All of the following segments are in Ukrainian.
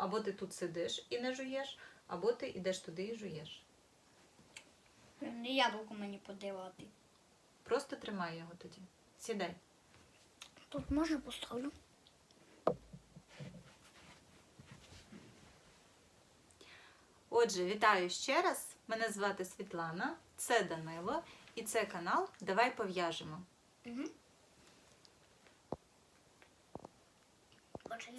або ти тут сидиш і не жуєш, або ти йдеш туди і жуєш. Не яблуко мені подавати. Просто тримай його тоді. Сідай. Тут можна поставлю? Отже, вітаю ще раз. Мене звати Світлана, це Данило, і це канал Давай пов'яжемо. Угу.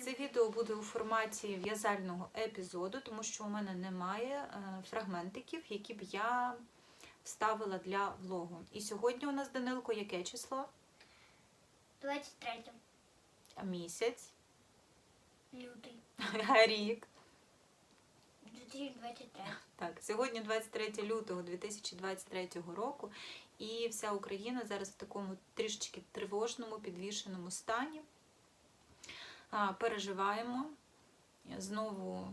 Це відео буде у форматі в'язального епізоду, тому що у мене немає е, фрагментиків, які б я вставила для влогу. І сьогодні у нас Данилко яке число? 23 Місяць, лютий рік. 2023. Так, сьогодні 23 лютого 2023 року, і вся Україна зараз в такому трішечки тривожному, підвішеному стані. Переживаємо. Знову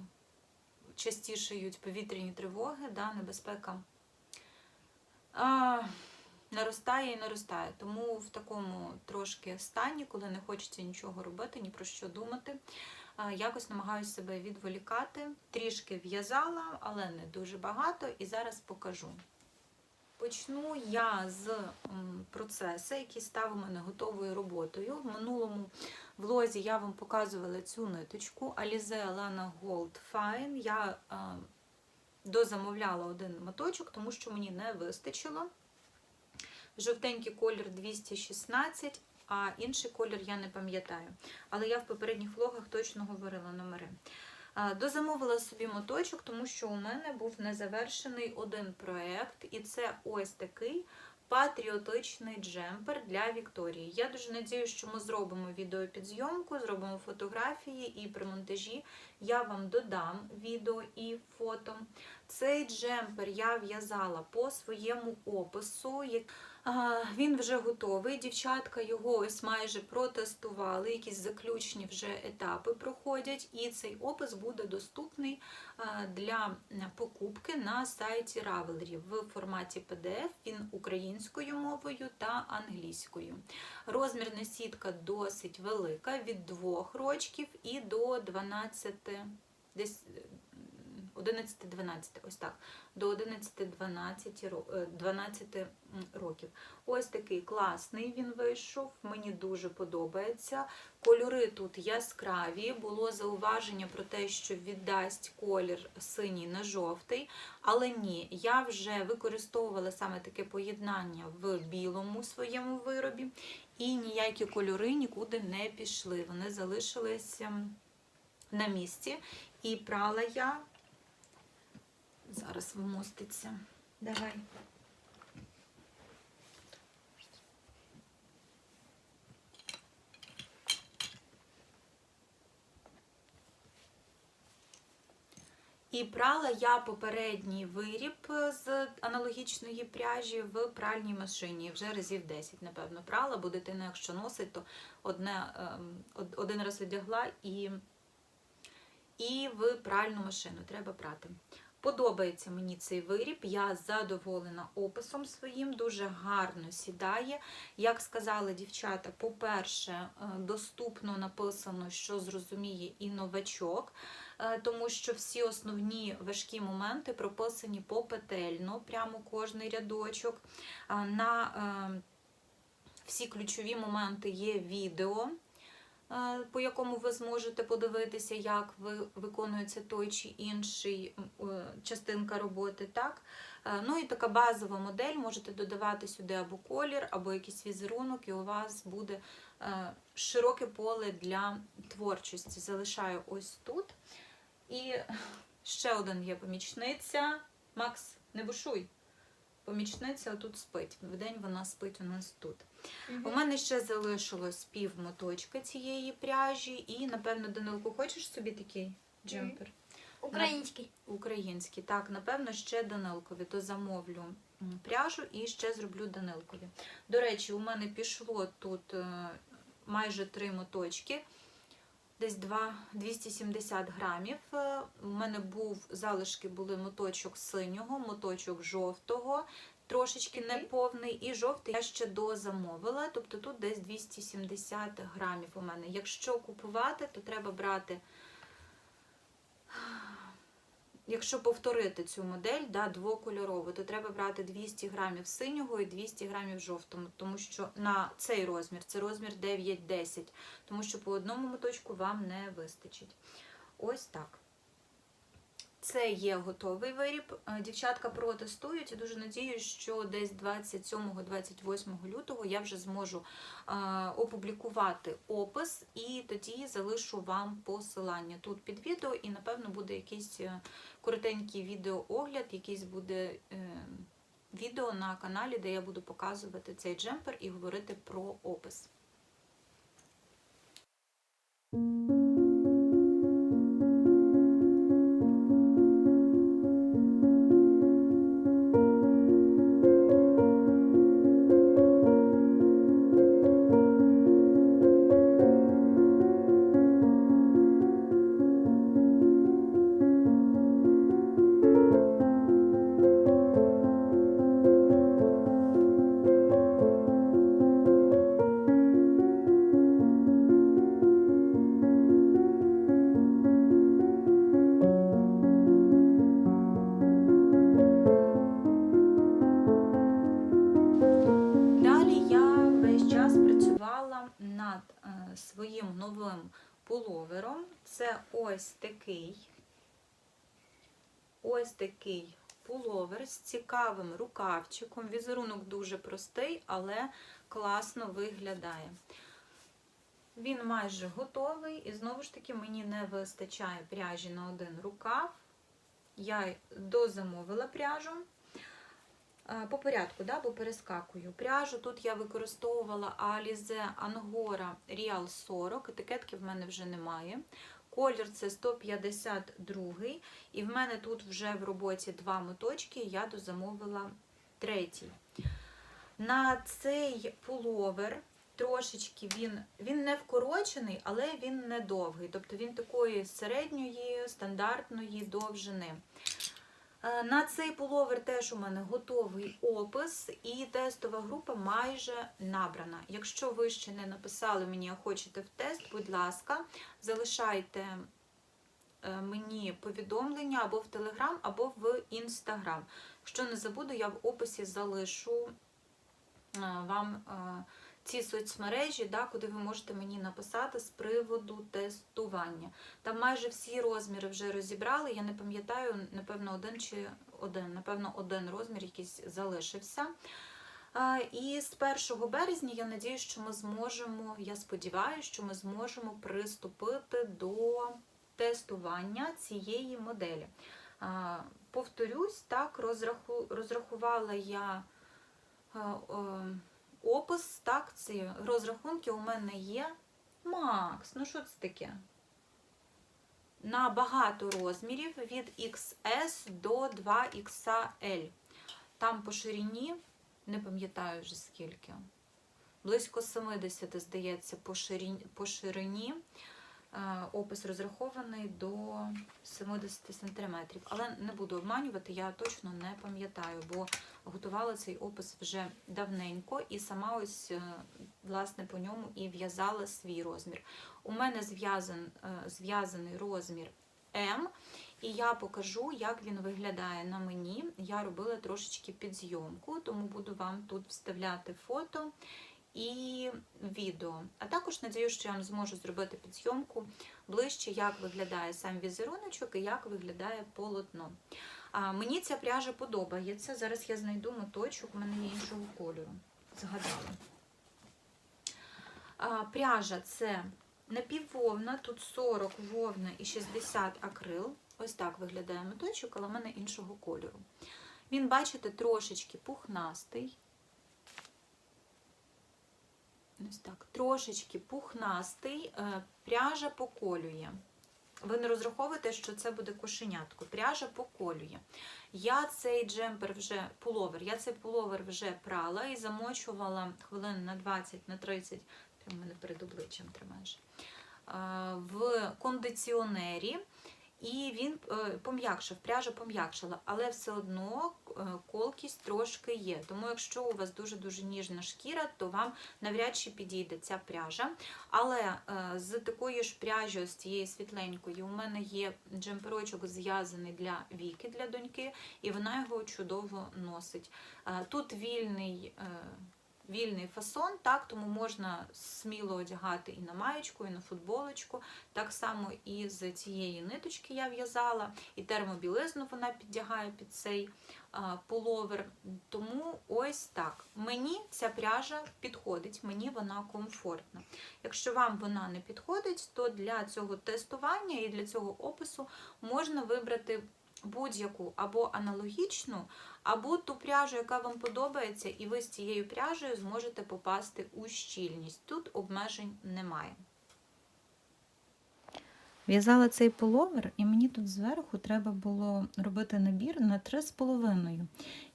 частішають повітряні тривоги, да, небезпека а, наростає і наростає. Тому в такому трошки стані, коли не хочеться нічого робити, ні про що думати. Якось намагаюся себе відволікати. Трішки в'язала, але не дуже багато, і зараз покажу. Почну я з процесу, який став у мене готовою роботою. В минулому влозі я вам показувала цю ниточку Alize Lana Gold Fine. Я е, дозамовляла один моточок, тому що мені не вистачило. Жовтенький колір 216, а інший колір я не пам'ятаю. Але я в попередніх влогах точно говорила номери. Дозамовила собі моточок, тому що у мене був незавершений один проєкт, і це ось такий патріотичний джемпер для Вікторії. Я дуже надію, що ми зробимо відеопідзйомку, зробимо фотографії і при монтажі я вам додам відео і фото. Цей джемпер я в'язала по своєму опису. Він вже готовий. Дівчатка його ось майже протестували, якісь заключні вже етапи проходять, і цей опис буде доступний для покупки на сайті Ravelry в форматі PDF. Він українською мовою та англійською. Розмірна сітка досить велика, від 2 рочків і до 12, десь 11-12, ось так, до 11-12 ро- е, 12 м, років. Ось такий класний він вийшов, мені дуже подобається. Кольори тут яскраві, було зауваження про те, що віддасть колір синій на жовтий, але ні, я вже використовувала саме таке поєднання в білому своєму виробі, і ніякі кольори нікуди не пішли. Вони залишилися на місці. І прала я зараз вмоститься. Давай. І прала я попередній виріб з аналогічної пряжі в пральній машині. Вже разів 10, напевно, прала, бо дитина, якщо носить, то одне, ем, один раз одягла і, і в пральну машину треба прати. Подобається мені цей виріб, я задоволена описом своїм, дуже гарно сідає. Як сказали дівчата, по-перше, е, доступно написано, що зрозуміє і новачок, е, тому що всі основні важкі моменти прописані попетельно, прямо кожний рядочок. На е, всі ключові моменти є відео по якому ви зможете подивитися, як ви виконується той чи інший частинка роботи. Так? Е, Ну і така базова модель, можете додавати сюди або колір, або якийсь візерунок, і у вас буде е, широке поле для творчості. Залишаю ось тут. І ще один є помічниця. Макс, не бушуй. Помічниця тут спить. Вдень вона спить у нас тут. У мене ще залишилось пів моточка цієї пряжі, і, напевно, Данилку, хочеш собі такий джемпер? Український. Український. Так, напевно, ще Данилкові, то замовлю пряжу і ще зроблю Данилкові. До речі, у мене пішло тут е, майже три моточки, десь 2, 270 грамів. Е, У мене був залишки були моточок синього, моточок жовтого. Трошечки неповний і жовтий я ще дозамовила, тобто тут десь 270 грамів у мене. Якщо купувати, то треба брати якщо повторити цю модель, да, двокольорову, то треба брати 200 грамів синього і 200 грамів жовтого, тому що на цей розмір, це розмір 9-10, тому що по одному моточку вам не вистачить. Ось так. Це є готовий виріб. Е, Дівчатка протестують і дуже надіюсь, що десь 27-28 лютого я вже зможу е, опублікувати опис і тоді залишу вам посилання тут під відео, і напевно буде якийсь е, коротенький відеоогляд, якийсь буде відео на каналі, де я буду показувати цей джемпер і говорити про опис. Працювала над е, своїм новим пуловером. Це ось такий, ось такий пуловер з цікавим рукавчиком. Візерунок дуже простий, але класно виглядає. Він майже готовий, і знову ж таки мені не вистачає пряжі на один рукав. Я дозамовила пряжу. Е, По порядку, да, бо перескакую. Пряжу тут я використовувала Alize Angora Real 40, етикетки в мене вже немає. Колір це 152 і в мене тут вже в роботі два моточки, я дозамовила третій. На цей пуловер трошечки він, він не вкорочений, але він не довгий. Тобто він такої середньої, стандартної довжини. Е, На цей пуловер теж у мене готовий опис, і тестова група майже набрана. Якщо ви ще не написали мені, а хочете в тест, будь ласка, залишайте е, мені повідомлення або в Телеграм, або в Інстаграм. Якщо не забуду, я в описі залишу е, вам ці соцмережі, да, куди ви можете мені написати з приводу тестування. Там майже всі розміри вже розібрали. Я не пам'ятаю, напевно, один чи один, напевно, один розмір якийсь залишився. І з 1 березня я надію, що ми зможемо, я сподіваюся, що ми зможемо приступити до тестування цієї моделі. Повторюсь, так, розрахувала я опис, так, ці розрахунки у мене є. Макс, ну що це таке? На багато розмірів від XS до 2XL. Там по ширині, не пам'ятаю вже скільки, близько 70, здається, по ширині, по ширині. Опис розрахований до 70 см. Але не буду обманювати, я точно не пам'ятаю, бо готувала цей опис вже давненько і сама ось е, власне по ньому і в'язала свій розмір. У мене е, зв'язаний розмір М, і я покажу, як він виглядає на мені. Я робила трошечки підзйомку, тому буду вам тут вставляти фото і відео. А також надію, що я вам зможу зробити підзйомку ближче, як виглядає сам візеруночок і як виглядає полотно. А, мені ця пряжа подобається. Зараз я знайду моточок, у мене є іншого кольору. Згадала. А, пряжа це напіввовна, тут 40 вовна і 60 акрил. Ось так виглядає моточок, але в мене іншого кольору. Він, бачите, трошечки пухнастий. Ось так, трошечки пухнастий, е, пряжа поколює. Ви не розраховуєте, що це буде кошенятко. Пряжа поколює. Я цей джемпер вже пуловер, я цей пуловер вже прала і замочувала хвилин на 20 на 30, прямо мене перед обличчям тримаєш, е, в кондиціонері. І він е, пом'якшив, пряжа пом'якшила, але все одно е, колкість трошки є. Тому якщо у вас дуже-дуже ніжна шкіра, то вам навряд чи підійде ця пряжа. Але е, з такою ж пряжею, з цією світленькою, у мене є джемперочок зв'язаний для віки для доньки, і вона його чудово носить. Тут вільний. Вільний фасон, так, тому можна сміло одягати і на маєчку, і на футболочку. Так само і з цієї ниточки я в'язала, і термобілизну вона піддягає під цей а, пуловер. Тому ось так. Мені ця пряжа підходить, мені вона комфортна. Якщо вам вона не підходить, то для цього тестування і для цього опису можна вибрати будь-яку або аналогічну, або ту пряжу, яка вам подобається, і ви з цією пряжею зможете попасти у щільність. Тут обмежень немає. В'язала цей половер, і мені тут зверху треба було робити набір на 3,5.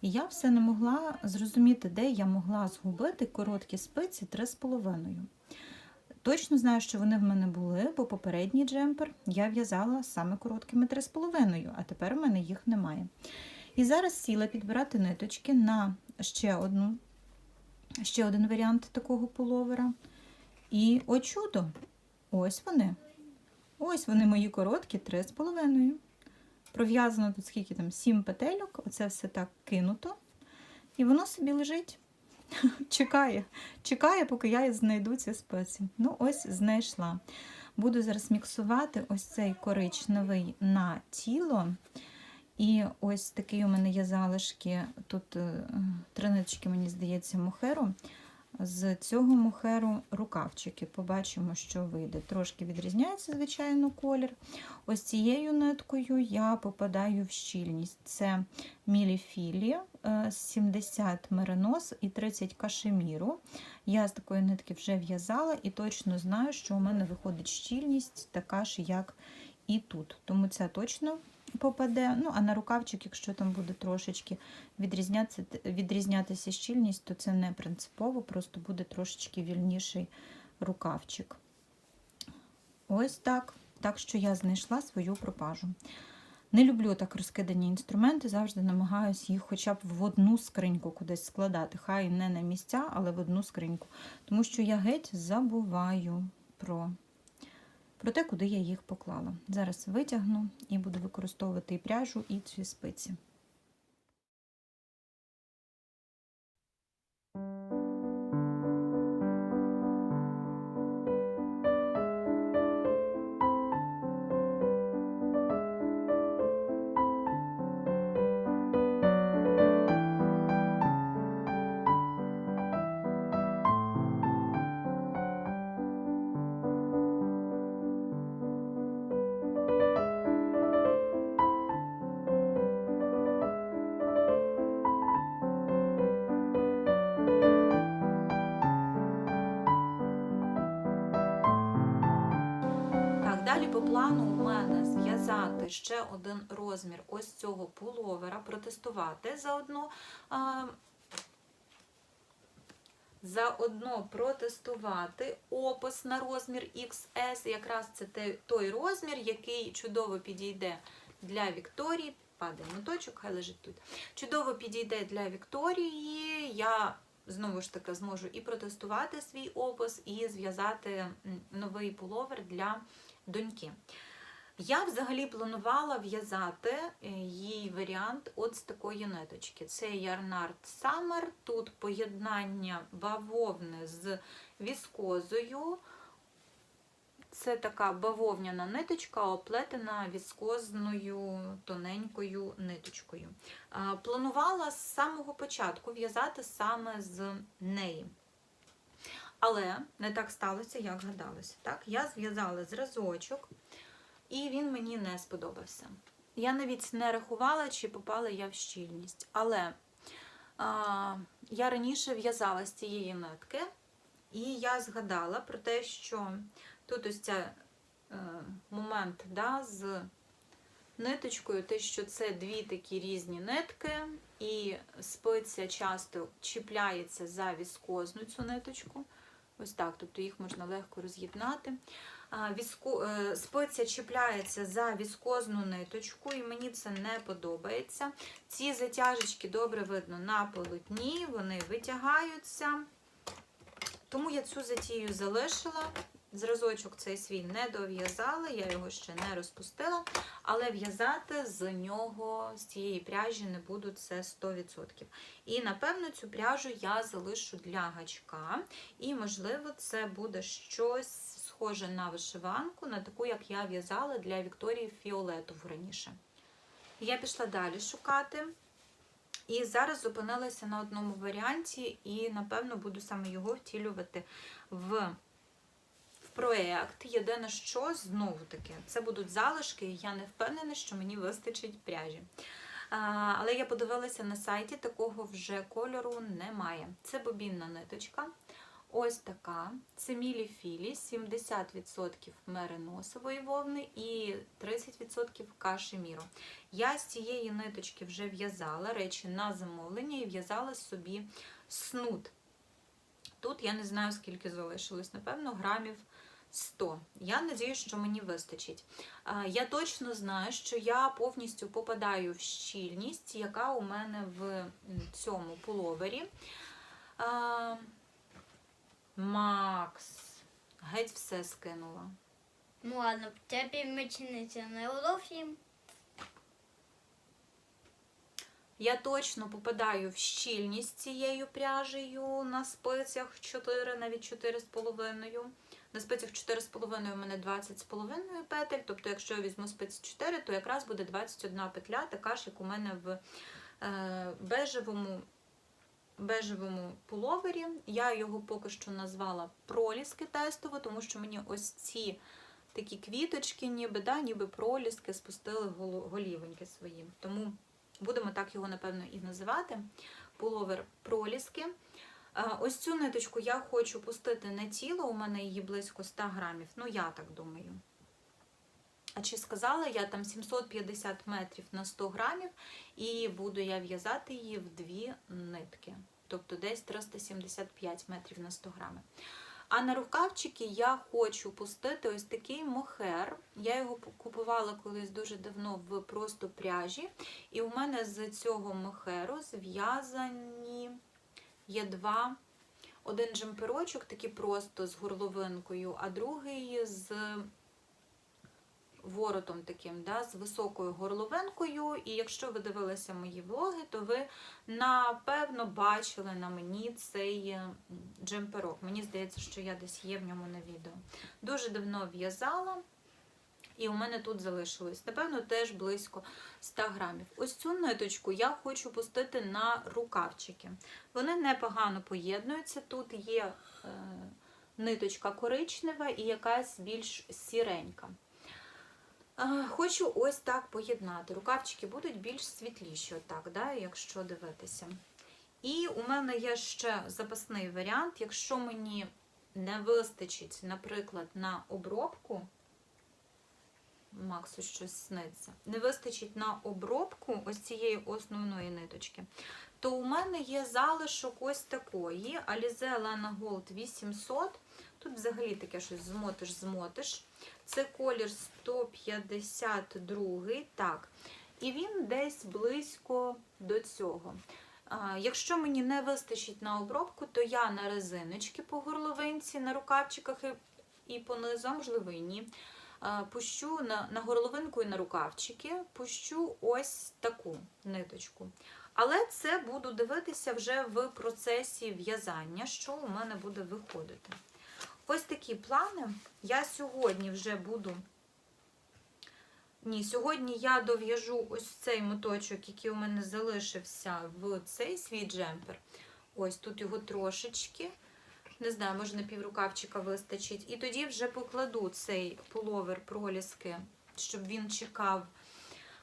І я все не могла зрозуміти, де я могла згубити короткі спиці 3,5. Точно знаю, що вони в мене були, бо попередній джемпер я в'язала саме короткими 3,5, а тепер у мене їх немає. І зараз сіла підбирати ниточки на ще одну, ще один варіант такого половера. І о чудо! Ось вони. Ось вони мої короткі 3,5. Пров'язано тут скільки там 7 петельок, оце все так кинуто. І воно собі лежить. Чекає, чекає, поки я знайду ці спеції. Ну, ось знайшла. Буду зараз міксувати ось цей коричневий на тіло. І ось такі у мене є залишки. Тут е, три ниточки, мені здається, мохеру. З цього мохеру рукавчики. Побачимо, що вийде. Трошки відрізняється, звичайно, колір. Ось цією ниткою я попадаю в щільність. Це міліфілі, е, 70 меринос і 30 кашеміру. Я з такої нитки вже в'язала і точно знаю, що у мене виходить щільність така ж, як і тут. Тому ця точно попаде. Ну, а на рукавчик, якщо там буде трошечки відрізнятися, відрізнятися щільність, то це не принципово, просто буде трошечки вільніший рукавчик. Ось так. Так що я знайшла свою пропажу. Не люблю так розкидані інструменти, завжди намагаюся їх хоча б в одну скриньку кудись складати. Хай не на місця, але в одну скриньку. Тому що я геть забуваю про, про те, куди я їх поклала. Зараз витягну і буду використовувати і пряжу, і ці спиці. Ще один розмір ось цього пуловера, протестувати заодно. Заодно протестувати опис на розмір XS. Якраз це той розмір, який чудово підійде для Вікторії. Падає моточок, хай лежить тут. Чудово підійде для Вікторії. Я знову ж таки зможу і протестувати свій опис, і зв'язати новий пуловер для доньки. Я взагалі планувала в'язати е, їй варіант от з такої ниточки. Це Yarnart Summer. Тут поєднання бавовни з віскозою. Це така бавовняна ниточка, оплетена віскозною тоненькою ниточкою. Планувала з самого початку в'язати саме з неї. Але не так сталося, як гадалося. Так? Я зв'язала зразочок, і він мені не сподобався. Я навіть не рахувала, чи попала я в щільність. Але а, я раніше в'язала з цієї нитки, і я згадала про те, що тут ось цей е, момент да, з ниточкою, те, що це дві такі різні нитки, і спиця часто чіпляється за віскозну цю ниточку. Ось так, тобто їх можна легко роз'єднати. Віску, е, спиця чіпляється за віскозну ниточку, і мені це не подобається. Ці затяжечки добре видно на полотні, вони витягаються. Тому я цю затію залишила. Зразочок цей свій не дов'язала, я його ще не розпустила, але в'язати з нього, з цієї пряжі не буду це 100%. І, напевно, цю пряжу я залишу для гачка. І, можливо, це буде щось схоже на вишиванку, на таку, як я в'язала для Вікторії Фіолетову раніше. Я пішла далі шукати. І зараз зупинилася на одному варіанті, і, напевно, буду саме його втілювати в в проєкт. Єдине, що знову таки, це будуть залишки, і я не впевнена, що мені вистачить пряжі. А, але я подивилася на сайті, такого вже кольору немає. Це бобінна ниточка. Ось така. Це мілі філі, 70% мериносової вовни і 30% кашеміру. Я з цієї ниточки вже в'язала речі на замовлення і в'язала собі снуд. Тут я не знаю, скільки залишилось, напевно, грамів 100. Я надію, що мені вистачить. Я точно знаю, що я повністю попадаю в щільність, яка у мене в цьому пуловері. Макс, геть все скинула. Ну ладно, тебе мечениця не зовсім. Я точно попадаю в щільність цією пряжею на спицях 4, навіть 4,5. На спицях 4,5 у мене 20,5 петель, тобто, якщо я візьму спиці 4, то якраз буде 21 петля, така ж, як у мене в е, бежевому, бежевому пуловері. Я його поки що назвала проліски тестово, тому що мені ось ці такі квіточки, ніби, да, ніби проліски спустили голівоньки свої. Тому будемо так його, напевно, і називати. Пуловер проліски. Е, Ось цю ниточку я хочу пустити на тіло, у мене її близько 100 грамів, ну я так думаю. А чи сказала я там 750 метрів на 100 грамів, і буду я в'язати її в дві нитки, тобто десь 375 метрів на 100 грамів. А на рукавчики я хочу пустити ось такий мохер. Я його купувала колись дуже давно в просто пряжі. І у мене з цього мохеру зв'язані є два. Один джемперочок, такий просто з горловинкою, а другий з воротом таким, да, з високою горловинкою. І якщо ви дивилися мої влоги, то ви напевно бачили на мені цей джемперок. Мені здається, що я десь є в ньому на відео. Дуже давно в'язала. І у мене тут залишилось, напевно, теж близько 100 грамів. Ось цю ниточку я хочу пустити на рукавчики. Вони непогано поєднуються. Тут є е, ниточка коричнева і якась більш сіренька. Хочу ось так поєднати. Рукавчики будуть більш світліші, отак, да, якщо дивитися. І у мене є ще запасний варіант. Якщо мені не вистачить, наприклад, на обробку, Максу щось сниться, не вистачить на обробку ось цієї основної ниточки, то у мене є залишок ось такої Alize Lana Gold 800. Тут взагалі таке щось змотиш-змотиш. Це колір 152, так. І він десь близько до цього. Якщо мені не вистачить на обробку, то я на резиночки по горловинці, на рукавчиках і, по низу. Пущу на, на горловинку і на рукавчики, пущу ось таку ниточку. Але це буду дивитися вже в процесі в'язання, що у мене буде виходити. Ось такі плани. Я сьогодні вже буду. Ні, сьогодні я дов'яжу ось цей моточок, який у мене залишився в цей свій джемпер. Ось тут його трошечки. Не знаю, може на піврукавчика вистачить. І тоді вже покладу цей пуловер проліски, щоб він чекав,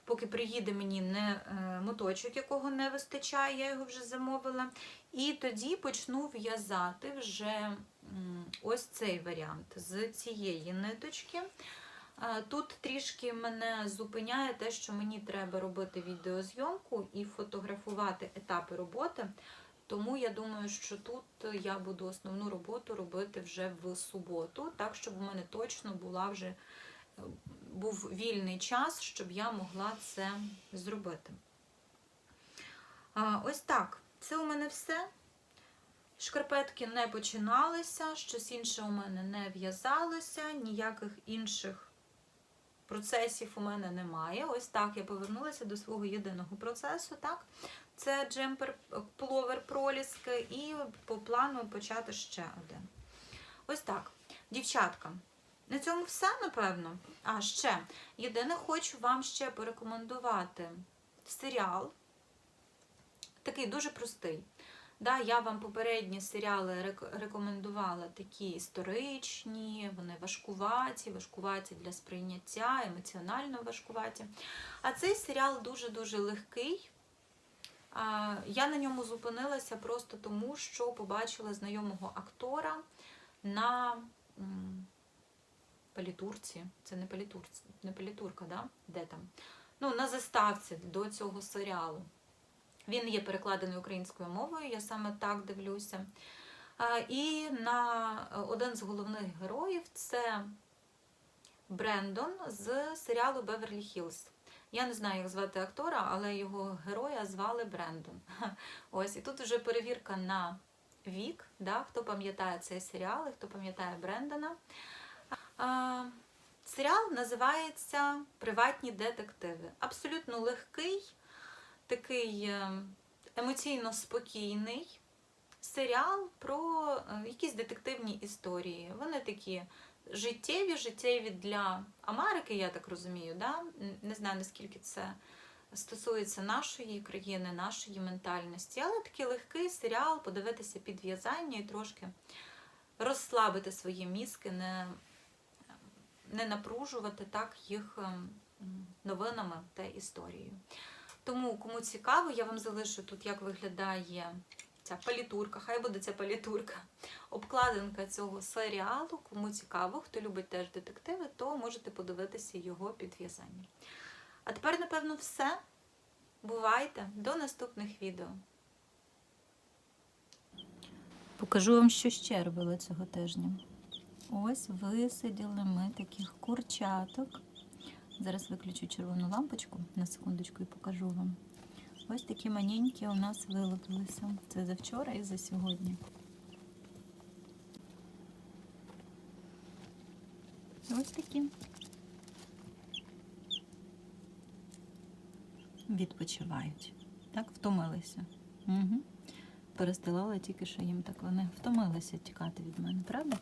поки приїде мені не е, моточок, якого не вистачає, я його вже замовила. І тоді почну в'язати вже ось цей варіант з цієї ниточки. Е, Тут трішки мене зупиняє те, що мені треба робити відеозйомку і фотографувати етапи роботи. Тому я думаю, що тут я буду основну роботу робити вже в суботу, так щоб у мене точно була вже е, був вільний час, щоб я могла це зробити. Ось так. Це у мене все. Шкарпетки не починалися, щось інше у мене не в'язалося, ніяких інших процесів у мене немає. Ось так я повернулася до свого єдиного процесу. Так? Це джемпер пловер проліски, і по плану почати ще один. Ось так. Дівчатка, на цьому все, напевно. А ще єдине, хочу вам ще порекомендувати серіал. Такий дуже простий. Да, я вам попередні серіали рекомендувала такі історичні, вони важкуваті, важкуваті для сприйняття, емоціонально важкуваті. А цей серіал дуже-дуже легкий. Я на ньому зупинилася просто тому, що побачила знайомого актора на палітурці. Це не палітурці, не палітурка, да? Де там? Ну, на заставці до цього серіалу. Він є перекладений українською мовою, я саме так дивлюся. І на один з головних героїв це Брендон з серіалу Беверлі Хіллз. Я не знаю, як звати актора, але його героя звали Брендон. Ось, і тут вже перевірка на вік, да, хто пам'ятає цей серіал і хто пам'ятає Брендона. Серіал називається Приватні детективи. Абсолютно легкий, такий е, емоційно спокійний серіал про е, якісь детективні історії. Вони такі життєві, життєві для Америки, я так розумію. Да? Не знаю, наскільки це стосується нашої країни, нашої ментальності, але такий легкий серіал, подивитися під в'язання і трошки розслабити свої мізки, не, не напружувати так їх ем, новинами та історією. Тому, кому цікаво, я вам залишу тут, як виглядає ця палітурка, хай буде ця палітурка, обкладинка цього серіалу. Кому цікаво, хто любить теж детективи, то можете подивитися його під в'язання. А тепер, напевно, все. Бувайте до наступних відео. Покажу вам, що ще робила цього тижня. Ось висиділи ми таких курчаток. Зараз виключу червону лампочку на секундочку і покажу вам. Ось такі маленькі у нас вилупилися. Це за вчора і за сьогодні. Ось такі. Відпочивають. Так, втомилися. Угу. Перестилала тільки що їм так. Вони втомилися тікати від мене, правда?